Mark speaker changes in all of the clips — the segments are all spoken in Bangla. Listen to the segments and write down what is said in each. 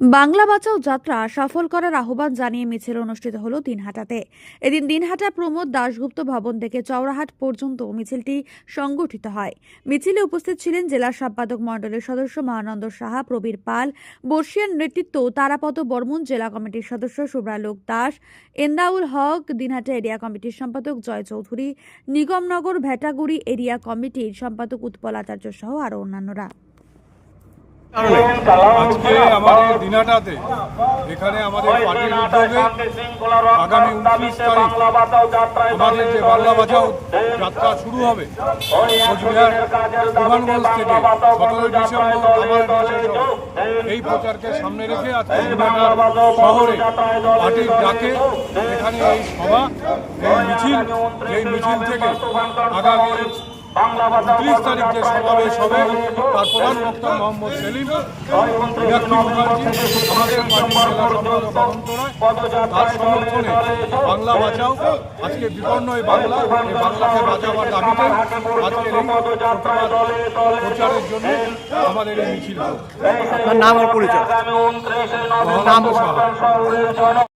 Speaker 1: বাংলা বাঁচাও যাত্রা সফল করার আহ্বান জানিয়ে মিছিল অনুষ্ঠিত হল দিনহাটাতে। এদিন দিনহাটা প্রমোদ দাশগুপ্ত ভবন থেকে চৌরাহাট পর্যন্ত মিছিলটি সংগঠিত হয়। মিছিলে উপস্থিত ছিলেন জেলা সম্পাদক মণ্ডলের সদস্য মহানন্দ সাহা, প্রবীর পাল, বর্ষিয়ান নেতৃত্ব তারাপদ বর্মন, জেলা কমিটির সদস্য শুভ্রালোক দাস, এন্দাউল হক, দিনহাটা এরিয়া কমিটির সম্পাদক জয় চৌধুরী, নিগমনগর ভেটাগুড়ি এরিয়া কমিটির সম্পাদক উৎপল আচার্য সহ আরও অন্যান্যরা।
Speaker 2: কারণে আজকে আমাদের দিনাটাতে এখানে আমাদের পার্টির উদ্যোগে আগামী উনত্রিশ তারিখ আমাদের যে বাংলা বাঁচাও যাত্রা শুরু হবে কোচবিহার বিমানগঞ্জ থেকে সতেরোই ডিসেম্বর এই প্রচারকে সামনে রেখে আজকে শহরে পার্টির ডাকে এখানে এই সভা এই মিছিল এই মিছিল থেকে আগামী উনত্রিশ তারিখ যে সমাবেশ হবে তার প্রধান বক্তা মোহাম্মদ সেলিম মীনাক্ষী মুখার্জি আমাদের জেলা সম্পাদক তার সমর্থনে বাংলা বাঁচাও আজকে বিপন্ন এই বাংলা এই বাংলাকে বাঁচাবার দাবিতে আজকের এই প্রচারের জন্য আমাদের এই মিছিল
Speaker 3: আপনার নাম আর পরিচয়
Speaker 2: Saha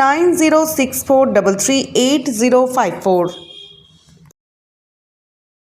Speaker 4: nine zero six four double three eight zero five four